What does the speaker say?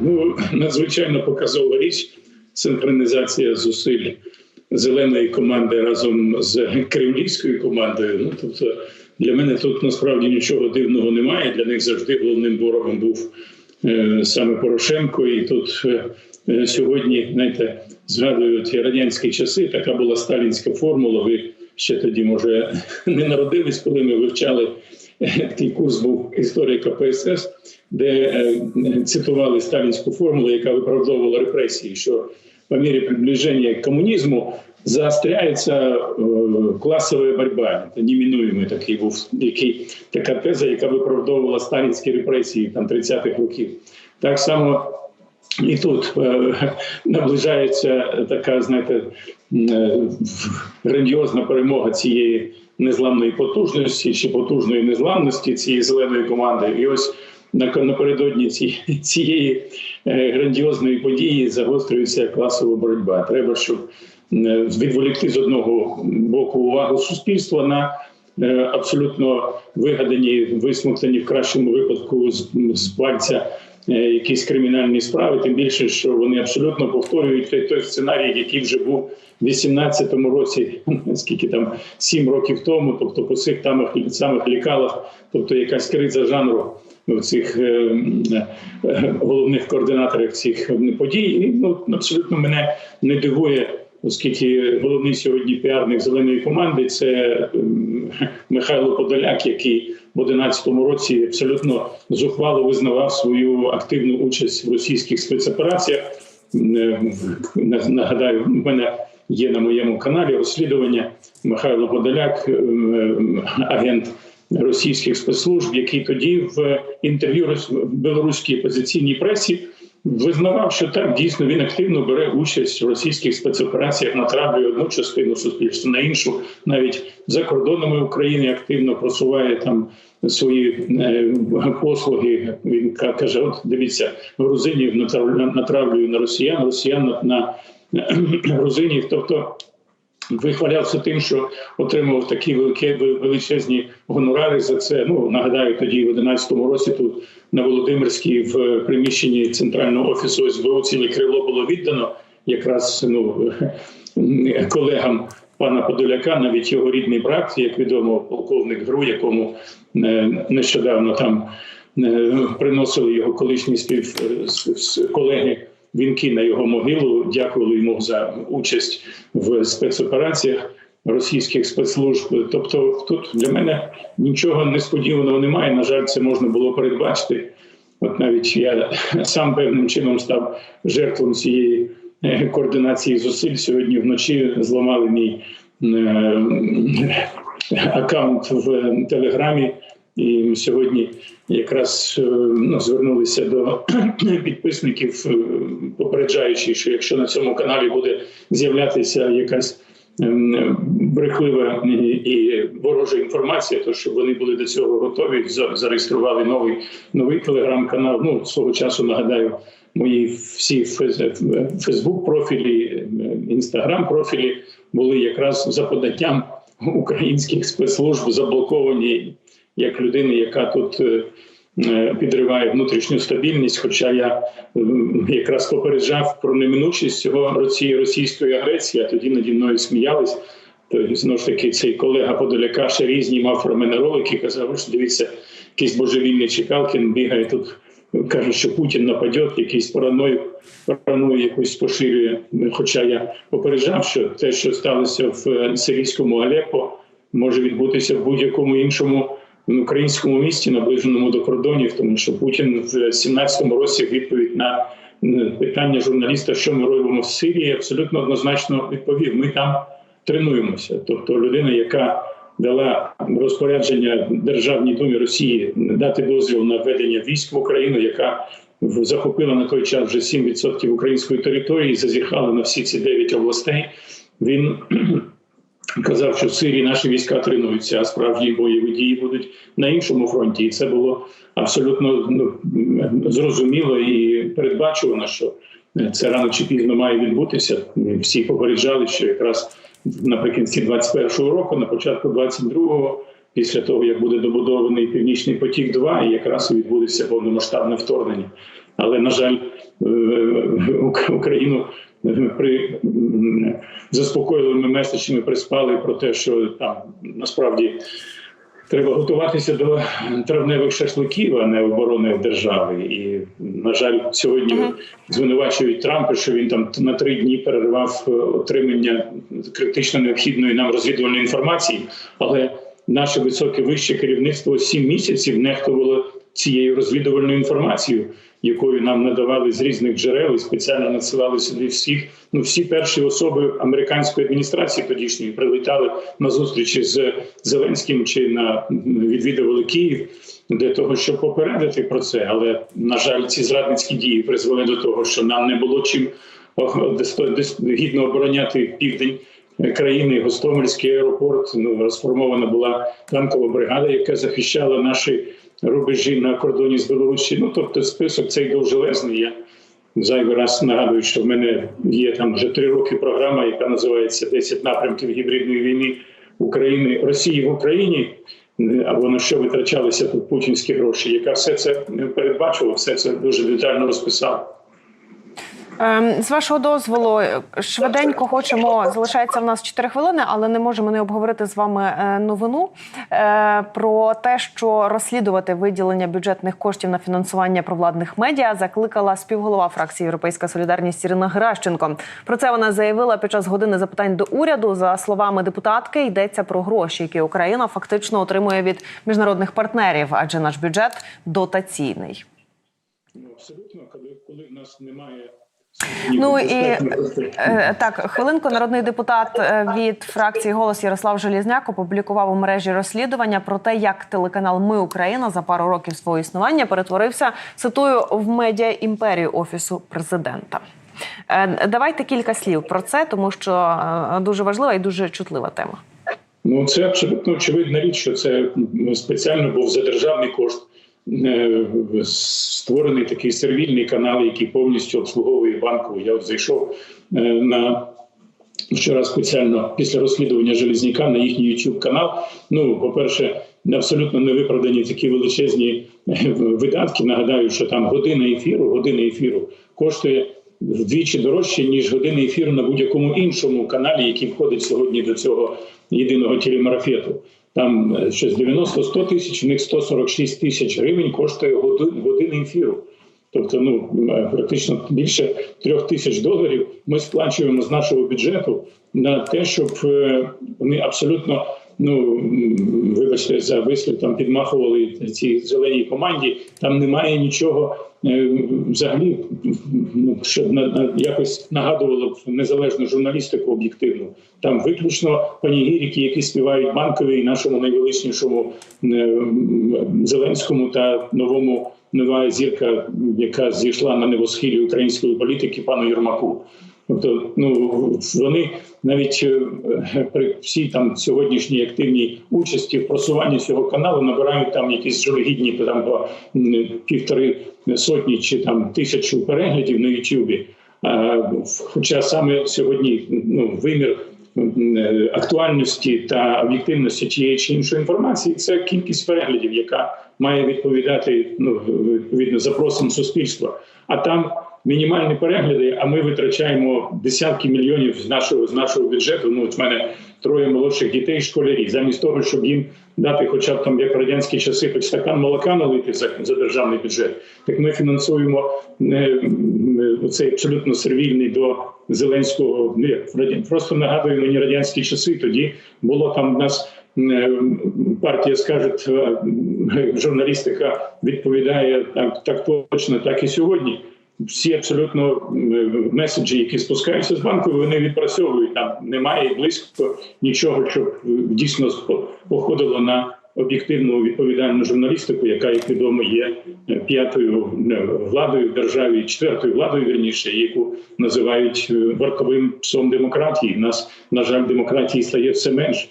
Ну, надзвичайно показова річ синхронізація зусиль зеленої команди разом з кремлівською командою. Ну тобто для мене тут насправді нічого дивного немає. Для них завжди головним ворогом був е, саме Порошенко. І тут е, е, сьогодні, знаєте, згадую ті радянські часи. Така була сталінська формула. Ви ще тоді, може, не народились, коли ми вивчали. Такий курс був історія КПСС, де е, цитували сталінську формулу, яка виправдовувала репресії, що по мірі приближення комунізму заостряється е, класова боротьба. Це неминуємий такий був який, така теза, яка виправдовувала сталінські репресії там 30-х років. Так само і тут е, наближається така, знаєте, е, грандіозна перемога цієї незламної потужності чи потужної незламності цієї зеленої команди. І ось на- напередодні ці- цієї е, грандіозної події загострюється класова боротьба. Треба, щоб відволікти з одного боку увагу суспільства на абсолютно вигадані, висмоктані в кращому випадку з, пальця якісь кримінальні справи, тим більше, що вони абсолютно повторюють той, той сценарій, який вже був в 18-му році, скільки там 7 років тому, тобто по цих там самих лікалах, тобто якась криза жанру в цих е, е, головних координаторах цих подій. І, ну, абсолютно мене не дивує. Оскільки головний сьогодні піарник зеленої команди це ем, Михайло Подоляк, який в 2011 році абсолютно зухвало визнавав свою активну участь в російських спецопераціях. Е, Нагадаю, в мене є на моєму каналі розслідування Михайло Подоляк, ем, агент російських спецслужб, який тоді в інтерв'ю білоруській опозиційній пресі визнавав, що так дійсно він активно бере участь в російських спецопераціях, натравлює одну частину суспільства на іншу, навіть за кордонами України активно просуває там свої е, послуги. Він ка- каже: От дивіться, грузинів натравлює на росіян, росіян на грузинів. Тобто вихвалявся тим, що отримував такі великі величезні гонорари за це. Ну нагадаю, тоді в 11 році тут на Володимирській в приміщенні центрального офісу СБУ ціле крило було віддано якраз ну колегам. Пана Подоляка, навіть його рідний брат, як відомо, полковник ГРУ, якому е, нещодавно там е, приносили його колишні спів колеги вінки на його могилу. Дякували йому за участь в спецопераціях російських спецслужб. Тобто, тут для мене нічого несподіваного немає. На жаль, це можна було передбачити. От навіть я сам певним чином став жертвом цієї е, координації зусиль. Сьогодні вночі зламали мій е, аккаунт в Телеграмі. І сьогодні якраз е, ну, звернулися до підписників, е, попереджаючи, що якщо на цьому каналі буде з'являтися якась ем, брехлива і- ворожа інформація, то щоб вони були до цього готові, зареєстрували новий новий телеграм-канал. Ну свого часу нагадаю, мої всі Фейсбук профілі, інстаграм профілі були якраз за поданням українських спецслужб заблоковані як людини, яка тут. е, е, Підриває внутрішню стабільність, хоча я якраз попереджав про неминучість цього цієї російської агресії, а тоді наді мною сміялись. То знову ж таки цей колега Подоляка ще різні мав про мене ролики, казав, що дивіться, якийсь божевільний Чекалкін бігає тут, каже, що Путін нападе, якийсь параною, параною якусь поширює. Хоча я попереджав, що те, що сталося в е, сирійському Алеппо, може відбутися в будь-якому іншому українському місті, наближеному до кордонів, тому що Путін в 17-му році відповідь на питання журналіста, що ми робимо в Сирії, абсолютно однозначно відповів: ми там тренуємося. Тобто, людина, яка дала розпорядження Державній думі Росії дати дозвіл на введення військ в Україну, яка в- захопила на той час вже 7% української території, зазіхала на всі ці 9 областей. Він казав, що в Сирії наші війська тренуються, а справжні бойові дії будуть на іншому фронті. І це було абсолютно ну, зрозуміло і передбачувано, що це рано чи пізно має відбутися. Всі попереджали, що якраз наприкінці 21-го року, на початку 22-го, після того, як буде добудований Північний потік, 2 і якраз відбудеться повномасштабне вторгнення. Але на жаль, е, Україну е, при м, заспокійливими меседжами приспали про те, що там насправді треба готуватися до травневих шашликів, а не оборони держави. І на жаль, сьогодні звинувачують Трампа, що він там на три дні перервав е, отримання критично необхідної нам розвідувальної інформації, але наше високе вище керівництво сім місяців нехтувало цією розвідувальною інформацією, якою нам надавали з різних джерел і спеціально надсилали сюди всіх. Ну всі перші особи американської адміністрації тодішньої прилетали на зустрічі з Зеленським чи на відвідували Київ для того, щоб попередити про це. Але на жаль, ці зрадницькі дії призвели до того, що нам не було чим гідно обороняти південь країни, Гостомельський аеропорт. Ну розформована була танкова бригада, яка захищала наші рубежі на кордоні з Білорусі. Ну тобто, список цей довжелезний. Я зайвий раз нагадую, що в мене є там вже три роки програма, яка називається «10 напрямків гібридної війни України Росії в Україні. Або на що витрачалися тут путінські гроші, яка все це передбачувала, все це дуже детально розписала. Ем, З вашого дозволу, швиденько хочемо. Залишається в нас 4 хвилини, але не можемо не обговорити з вами е, новину е, про те, що розслідувати виділення бюджетних коштів на фінансування провладних медіа закликала співголова фракції Європейська Солідарність Ірина Геращенко. Про це вона заявила під час години запитань до уряду. За словами депутатки, йдеться про гроші, які Україна фактично отримує від міжнародних партнерів, адже наш бюджет дотаційний. Ну абсолютно, коли коли нас немає Ну і грошей. е, так, хвилинку народний депутат е, від фракції Голос Ярослав Желізняк опублікував у мережі розслідування про те, як телеканал Ми Україна за пару років свого існування перетворився цитую в медіа імперію офісу президента. Е, Давайте кілька слів про це, тому що е, дуже важлива і дуже чутлива тема. Ну це абсолютно очевидна річ, що це спеціально був за державний кошт е, створений такий сервільний канал, який повністю обслуговує банку. Я от зайшов е, на вчора спеціально після розслідування Железняка на їхній YouTube канал. Ну, по-перше, абсолютно невиправдані такі величезні е, видатки. Нагадаю, що там година ефіру, година ефіру коштує вдвічі дорожче, ніж година ефіру на будь-якому іншому каналі, який входить сьогодні до цього єдиного телемарафету. Там е, щось 90-100 тисяч, у них 146 тисяч гривень коштує години ефіру. Тобто, ну е, практично більше трьох тисяч доларів ми сплачуємо з нашого бюджету на те, щоб е, вони абсолютно. Ну вибачте за вислів, там підмахували цій зеленій команді. Там немає нічого е, взагалі, ну щоб на, на якось нагадувало б незалежну журналістику об'єктивну. Там виключно панігірики, які співають банкові і нашому найвеличнішому е, Зеленському та новому нова зірка, яка зійшла на небосхилі української політики, пану Єрмаку. Тобто, ну вони навіть е, при всій там сьогоднішній активній участі в просуванні цього каналу набирають там якісь жалюгідні там по півтори сотні чи там тисячу переглядів на Ютубі. Хоча саме сьогодні ну, вимір е, актуальності та об'єктивності тієї чи іншої інформації це кількість переглядів, яка має відповідати ну відповідно запросам суспільства. А там мінімальні перегляди. А ми витрачаємо десятки мільйонів з нашого з нашого бюджету. Ну от в мене троє молодших дітей, школярі, замість того, щоб їм дати, хоча б там як радянські часи, хоч стакан молока налити за, за державний бюджет. Так ми фінансуємо е, цей абсолютно сервільний до Зеленського. Ну, просто нагадує мені радянські часи. Тоді було там в нас. е, Партія скаже, е, журналістика відповідає так, так точно, так і сьогодні. Всі абсолютно меседжі, які спускаються з банку, вони відпрацьовують. Там немає близько нічого, щоб е, дійсно походило на об'єктивну відповідальну журналістику, яка, як відомо, є е, п'ятою е, владою в державі, четвертою владою вірніше, яку називають е, вартовим псом демократії. У нас на жаль, демократії стає все менше.